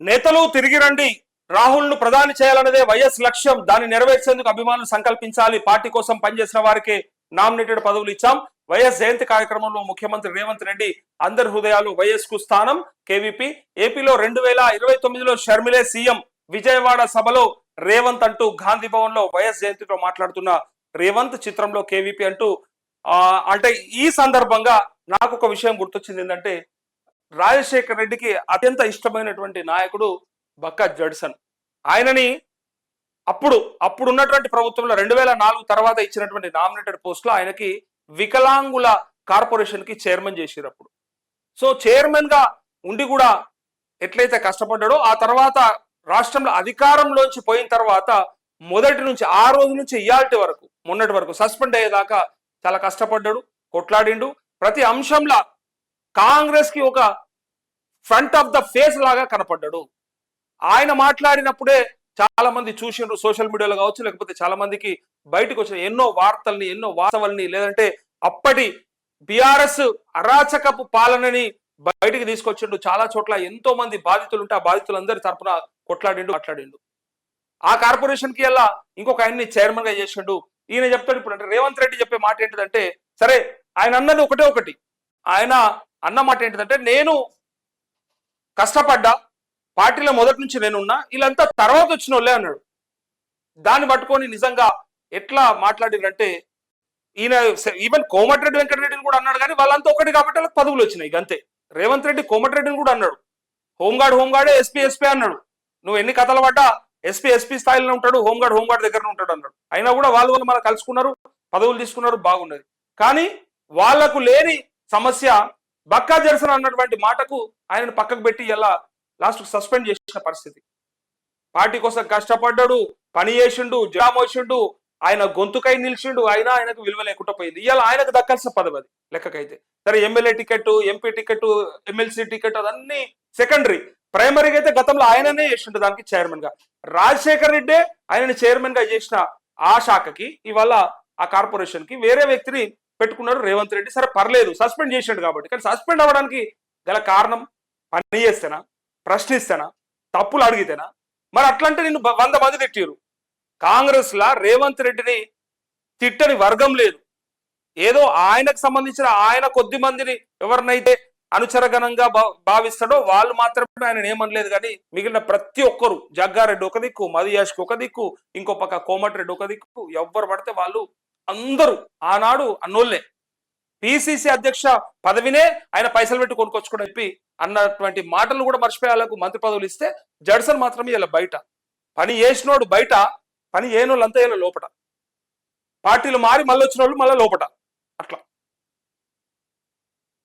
నేతలు తిరిగి రండి. రాహుల్ను ప్రధాని చేయాలన్నదే వైఎస్ లక్ష్యం. దాన్ని నెరవేర్చేందుకు అభిమానులు సంకల్పించాలి. పార్టీ కోసం పనిచేసిన వారికి నామినేటెడ్ పదవులు ఇచ్చాం. వైఎస్ జయంతి కార్యక్రమంలో ముఖ్యమంత్రి రేవంత్ రెడ్డి అందరి హృదయాలు వైఎస్కు స్థానం. కేవీపీ ఏపీలో రెండు వేల ఇరవై తొమ్మిదిలో షర్మిలే సీఎం విజయవాడ సభలో రేవంత్ అంటూ గాంధీ భవన్లో వైఎస్ జయంతితో మాట్లాడుతున్న రేవంత్ చిత్రంలో కేవీపీ అంటూ ఆ, అంటే ఈ సందర్భంగా నాకు ఒక విషయం గుర్తొచ్చింది ఏంటంటే రాజశేఖర్ రెడ్డికి అత్యంత ఇష్టమైనటువంటి నాయకుడు బక్కా జడ్సన్. ఆయనని అప్పుడు అప్పుడు ఉన్నటువంటి ప్రభుత్వంలో రెండు వేల నాలుగు తర్వాత ఇచ్చినటువంటి నామినేటెడ్ పోస్ట్లో ఆయనకి వికలాంగుల కార్పొరేషన్కి చైర్మన్ చేసిరు అప్పుడు. సో చైర్మన్గా ఉండి కూడా ఎట్లయితే కష్టపడ్డాడో ఆ తర్వాత రాష్ట్రంలో అధికారంలోంచి పోయిన తర్వాత మొదటి నుంచి ఆ రోజు నుంచి ఇయాల్టి వరకు మొన్నటి వరకు సస్పెండ్ అయ్యేదాకా చాలా కష్టపడ్డాడు కొట్లాడిండు. ప్రతి అంశంలో కాంగ్రెస్కి ఒక ఫ్రంట్ ఆఫ్ ద ఫేస్ లాగా కనపడ్డాడు. ఆయన మాట్లాడినప్పుడే చాలా మంది చూసిండ్రు సోషల్ మీడియాలో కావచ్చు లేకపోతే చాలా మందికి బయటకు వచ్చిన ఎన్నో వార్తల్ని ఎన్నో వాస్తవాల్ని లేదంటే అప్పటి బిఆర్ఎస్ అరాచకపు పాలనని బయటికి తీసుకొచ్చిండు. చాలా చోట్ల ఎంతో మంది బాధితులు ఉంటే ఆ బాధితులందరి తరపున కొట్లాడిండు మాట్లాడిండు. ఆ కార్పొరేషన్కి ఎలా ఇంకొక ఆయన్ని చైర్మన్గా చేసిండు. ఈయన చెప్తాడు ఇప్పుడు అంటే రేవంత్ రెడ్డి చెప్పే మాట ఏంటిదంటే సరే ఆయన అన్నది ఒకటే ఒకటి. ఆయన అన్నమాట ఏంటంటే ఏంటిదంటే నేను కష్టపడ్డా పార్టీలో మొదటి నుంచి నేనున్నా వీళ్ళంతా తర్వాత వచ్చిన వాళ్ళే అన్నాడు. దాన్ని పట్టుకొని నిజంగా ఎట్లా మాట్లాడిరంటే ఈయన ఈవెన్ కోమటిరెడ్డి వెంకటరెడ్డిని కూడా అన్నాడు కానీ వాళ్ళంతా ఒకటి కాబట్టి వాళ్ళకి పదవులు వచ్చినాయి అంతే. రేవంత్ రెడ్డి కోమటిరెడ్డిని కూడా అన్నాడు. హోంగార్డ్ హోంగార్డే ఎస్పీ ఎస్పీ అన్నాడు. నువ్వు ఎన్ని కథలు పడ్డా ఎస్పీ ఎస్పీ స్థాయిలో ఉంటాడు హోంగార్డ్ హోంగార్డ్ దగ్గర ఉంటాడు అన్నాడు. అయినా కూడా వాళ్ళు వాళ్ళు మన కలుసుకున్నారు పదవులు తీసుకున్నారు బాగున్నది కానీ వాళ్ళకు లేని సమస్య బక్కా జర్సన్ అన్నటువంటి మాటకు ఆయనను పక్కకు పెట్టి ఎలా లాస్ట్ సస్పెండ్ చేసిన పరిస్థితి. పార్టీ కోసం కష్టపడ్డాడు పని చేసిండు జామోసిండు ఆయన గొంతుకై నిలిచిండు అయినా ఆయనకు విలువ లేకుండా పోయింది. ఇవాళ ఆయనకు దక్కాల్సిన పదవి అది లెక్కకైతే. సరే MLA ticket MP ticket MLC ticket అదన్నీ సెకండరీ. ప్రైమరీగా అయితే గతంలో ఆయననే చేసిండు దానికి చైర్మన్గా. రాజశేఖర్ రెడ్డే ఆయనని చైర్మన్గా చేసిన ఆ శాఖకి ఇవాళ ఆ కార్పొరేషన్కి వేరే వ్యక్తిని పెట్టుకున్నారు రేవంత్ రెడ్డి. సరే పర్లేదు సస్పెండ్ చేసిండు కాబట్టి. కానీ సస్పెండ్ అవ్వడానికి గల కారణం పని చేస్తేనా ప్రశ్నిస్తేనా తప్పులు అడిగితేనా? మరి అట్లంటే నిన్ను వంద మంది తిట్టిరు కాంగ్రెస్లా రేవంత్ రెడ్డిని తిట్టని వర్గం లేదు. ఏదో ఆయనకు సంబంధించిన ఆయన కొద్ది మందిని ఎవరినైతే అనుచరగణంగా భా- భావిస్తాడో వాళ్ళు మాత్రమే ఆయన ఏమనలేదు కానీ మిగిలిన ప్రతి ఒక్కరు జగ్గారెడ్డి ఒక దిక్కు మదియాష్కి ఒక దిక్కు ఇంకో పక్క కోమటిరెడ్డి ఒక దిక్కు ఎవ్వరు పడితే వాళ్ళు అందరూ ఆనాడు అన్నోళ్ళే. పిసిసి అధ్యక్ష పదవినే ఆయన పైసలు పెట్టి కొనుక్కొచ్చుకుని చెప్పి అన్నటువంటి మాటలు కూడా మర్చిపోయేలకు మంత్రి పదవులు ఇస్తే జడ్సన్ మాత్రమే ఇలా బయట. పని చేసినోడు బయట పని చేయనోళ్ళంతా ఇలా లోపట. పార్టీలు మారి మళ్ళీ వచ్చిన వాళ్ళు మళ్ళీ లోపట.